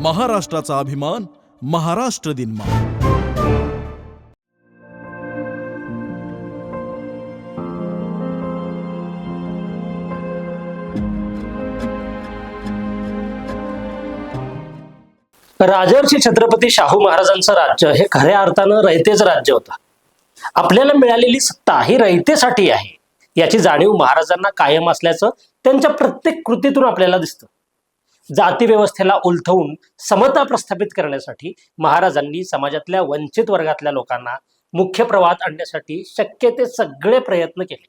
महाराष्ट्राचा अभिमान महाराष्ट्र दिनमा राजर्षी छत्रपती शाहू महाराजांचं राज्य हे खऱ्या अर्थानं रयतेचं राज्य होतं. आपल्याला मिळालेली सत्ता ही रयतेसाठी आहे. याची जाणीव महाराजांना कायम असल्याचं त्यांच्या प्रत्येक कृतीतून आपल्याला दिसतं. जातीव्यवस्थेला उलथवून समता प्रस्थापित करण्यासाठी महाराजांनी समाजातल्या वंचित वर्गातल्या लोकांना मुख्य प्रवाहात आणण्यासाठी शक्य ते सगळे प्रयत्न केले.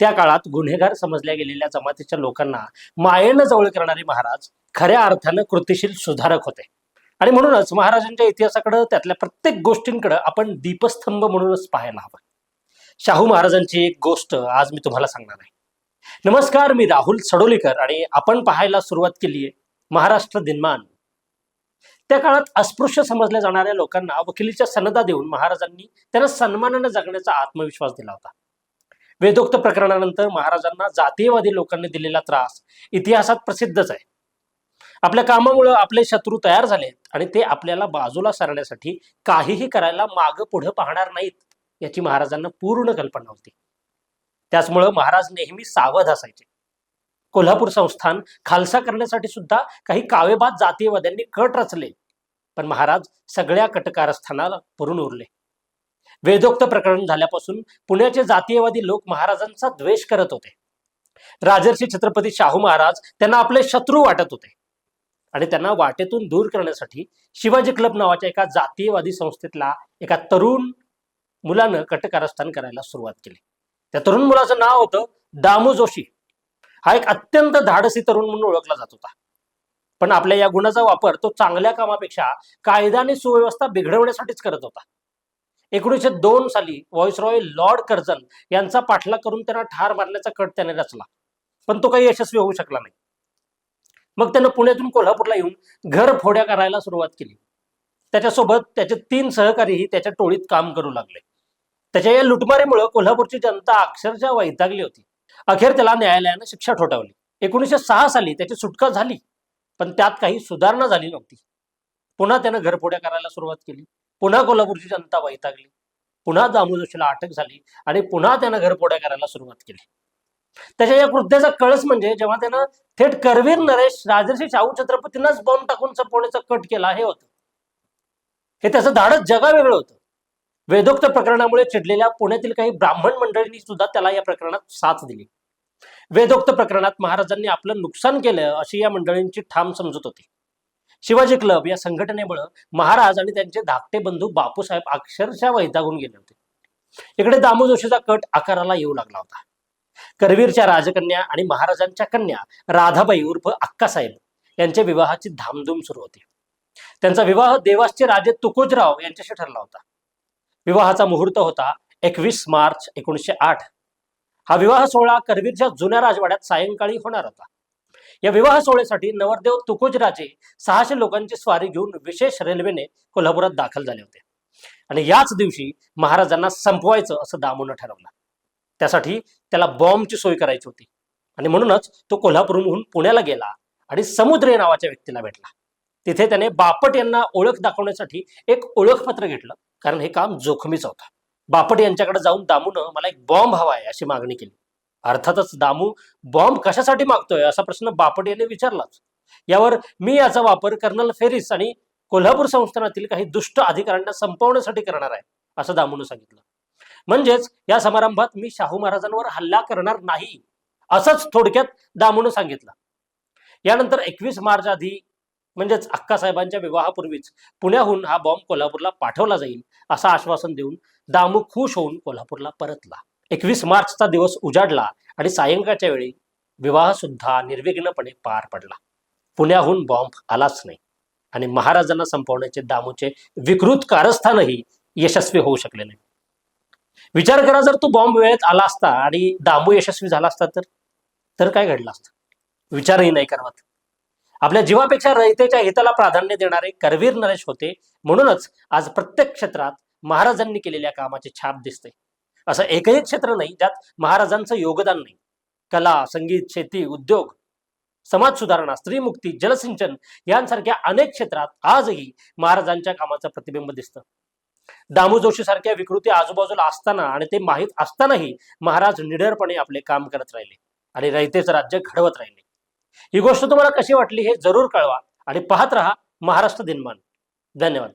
त्या काळात गुन्हेगार समजल्या गेलेल्या जमातीच्या लोकांना मायेनं जवळ करणारे महाराज खऱ्या अर्थानं कृतिशील सुधारक होते. आणि म्हणूनच महाराजांच्या इतिहासाकडं त्यातल्या प्रत्येक गोष्टींकडे आपण दीपस्तंभ म्हणूनच पाहायला हवं. शाहू महाराजांची एक गोष्ट आज मी तुम्हाला सांगणार आहे. नमस्कार मी राहुल सडोलीकर आणि आपण पाहायला सुरुवात केली आहे महाराष्ट्र दिनमान. त्या काळात अस्पृश्य समजल्या जाणाऱ्या लोकांना वकिलीच्या सनदा देऊन महाराजांनी त्यांना सन्मानाने जगण्याचा आत्मविश्वास दिला होता. वेदोक्त प्रकरणानंतर महाराजांना जातीयवादी लोकांनी दिलेला त्रास इतिहासात प्रसिद्धच आहे. आपल्या कामामुळं आपले शत्रू तयार झालेत आणि ते आपल्याला बाजूला सरण्यासाठी काहीही करायला मागं पुढं पाहणार नाहीत याची महाराजांना पूर्ण कल्पना होती. त्याचमुळं महाराज नेहमी सावध असायचे. कोल्हापूर संस्थान खालसा करण्यासाठी सुद्धा काही कावेबाद जातीयवाद्यांनी कट रचले. पण महाराज सगळ्या कटकारस्थानाला पुरून उरले. वेदोक्त प्रकरण झाल्यापासून पुण्याचे जातीयवादी लोक महाराजांचा द्वेष करत होते. राजर्षी छत्रपती शाहू महाराज त्यांना आपले शत्रू वाटत होते. आणि त्यांना वाटेतून दूर करण्यासाठी शिवाजी क्लब नावाच्या एका जातीयवादी संस्थेतला एका तरुण मुलानं कटकारस्थान करायला सुरुवात केली. त्या तरुण मुलाचं नाव होतं दामू जोशी. हा एक अत्यंत धाडसी तरुण म्हणून ओळखला जात होता. पण आपल्या या गुणाचा वापर तो चांगल्या कामापेक्षा कायदा आणि सुव्यवस्था बिघडवण्यासाठीच करत होता. एकोणीसशे दोन साली व्हॉइसरॉय लॉर्ड कर्जन यांचा पाठलाग करून त्यांना ठार मारण्याचा कट त्याने रचला. पण तो काही यशस्वी होऊ शकला नाही. मग त्यानं पुण्यातून कोल्हापूरला येऊन घर फोड्या करायला सुरुवात केली. त्याच्यासोबत त्याचे तीन सहकारीही त्याच्या टोळीत काम करू लागले. त्याच्या या लुटमारीमुळे कोल्हापूरची जनता अक्षरशः वैतागली होती. अखेर त्याला न्यायालयानं शिक्षा ठोठावली. एकोणीसशे सहा साली त्याची सुटका झाली पण त्यात काही सुधारणा झाली नव्हती. पुन्हा त्यानं घरफोड्या करायला सुरुवात केली. पुन्हा कोल्हापूरची जनता वैतागली. पुन्हा दामू जोशीला अटक झाली आणि पुन्हा त्यानं घरफोड्या करायला सुरुवात केली. त्याच्या या कृत्याचा कळस म्हणजे जेव्हा त्यानं थेट करवीर नरेश राजर्षी शाहू छत्रपतींनाच बॉम्ब टाकून संपवण्याचा कट केला हे होतं. हे त्याचं धाडस जगा वेगळं होतं. वेदोक्त प्रकरणामुळे चिडलेल्या पुण्यातील काही ब्राह्मण मंडळींनी सुद्धा त्याला या प्रकरणात साथ दिली. वेदोक्त प्रकरणात महाराजांनी आपलं नुकसान केलं अशी या मंडळींची ठाम समजत होती. शिवाजी क्लब या संघटनेमुळे महाराज आणि त्यांचे धाकटे बंधू बापूसाहेब अक्षरशः वैतागून गेले होते. इकडे दामू जोशीचा कट आकाराला येऊ लागला होता. करवीरच्या राजकन्या आणि महाराजांच्या कन्या राधाबाई उर्फ अक्कासाहेब यांच्या विवाहाची धामधूम सुरू होती. त्यांचा विवाह देवासचे राजे तुकोजराव यांच्याशी ठरला होता. विवाहाचा मुहूर्त होता एकवीस मार्च एकोणीसशे आठ. हा विवाह सोहळा करवीरच्या जुन्या राजवाड्यात सायंकाळी होणार होता. या विवाह सोहळ्यासाठी नवरदेव तुकोजराजे सहाशे लोकांची स्वारी घेऊन विशेष रेल्वेने कोल्हापुरात दाखल झाले होते. आणि याच दिवशी महाराजांना संपवायचं असं दामोनं ठरवलं. त्यासाठी त्याला बॉम्बची सोय करायची होती. आणि म्हणूनच तो कोल्हापूरहून पुण्याला गेला आणि समुद्रे नावाच्या व्यक्तीला भेटला. तिथे त्याने बापट यांना ओळख दाखवण्यासाठी एक ओळखपत्र घेतलं. कारण हे काम जोखमीचं होतं. बापट यांच्याकडे जाऊन दामूनं मला एक बॉम्ब हवा आहे अशी मागणी केली. अर्थातच दामू बॉम्ब कशासाठी मागतोय असा प्रश्न बापट यांनी विचारलाच. यावर मी याचा वापर कर्नल फेरिस आणि कोल्हापूर संस्थानातील काही दुष्ट अधिकाऱ्यांना संपवण्यासाठी करणार आहे असं दामूनं सांगितलं. म्हणजेच या समारंभात मी शाहू महाराजांवर हल्ला करणार नाही असंच थोडक्यात दामूनं सांगितलं. यानंतर एकवीस मार्च आधी म्हणजेच अक्कासाहेबांच्या विवाहापूर्वीच पुण्याहून हा बॉम्ब कोल्हापूरला पाठवला जाईल असं आश्वासन देऊन दामू खुश होऊन कोल्हापूरला परतला. एकवीस मार्चचा दिवस उजाडला आणि सायंकाळच्या वेळी विवाह सुद्धा निर्विघ्नपणे पार पडला. पुण्याहून बॉम्ब आलाच नाही आणि महाराजांना संपवण्याचे दामूचे विकृत कारस्थानही यशस्वी होऊ शकले नाही. विचार करा जर तो बॉम्ब वेळेत आला असता आणि दामू यशस्वी झाला असता तर तर काय घडलं असतं? विचारही नाही करवत. आपल्या जीवापेक्षा रयतेच्या हिताला प्राधान्य देणारे करवीर नरेश होते. म्हणूनच आज प्रत्येक क्षेत्रात महाराजांनी केलेल्या कामाची छाप दिसते. असं एकही क्षेत्र नाही ज्यात महाराजांचं योगदान नाही. कला संगीत शेती उद्योग समाज सुधारणा स्त्रीमुक्ती जलसिंचन यांसारख्या अनेक क्षेत्रात आजही महाराजांच्या कामाचं प्रतिबिंब दिसतं. दामू जोशी सारख्या विकृती आजूबाजूला असताना आणि ते माहीत असतानाही महाराज निडरपणे आपले काम करत राहिले आणि रयतेचं राज्य घडवत राहिले. ही गोष्ट तुम्हाला कशी वाटली हे जरूर कळवा आणि पाहत रहा महाराष्ट्र दिनमान. धन्यवाद.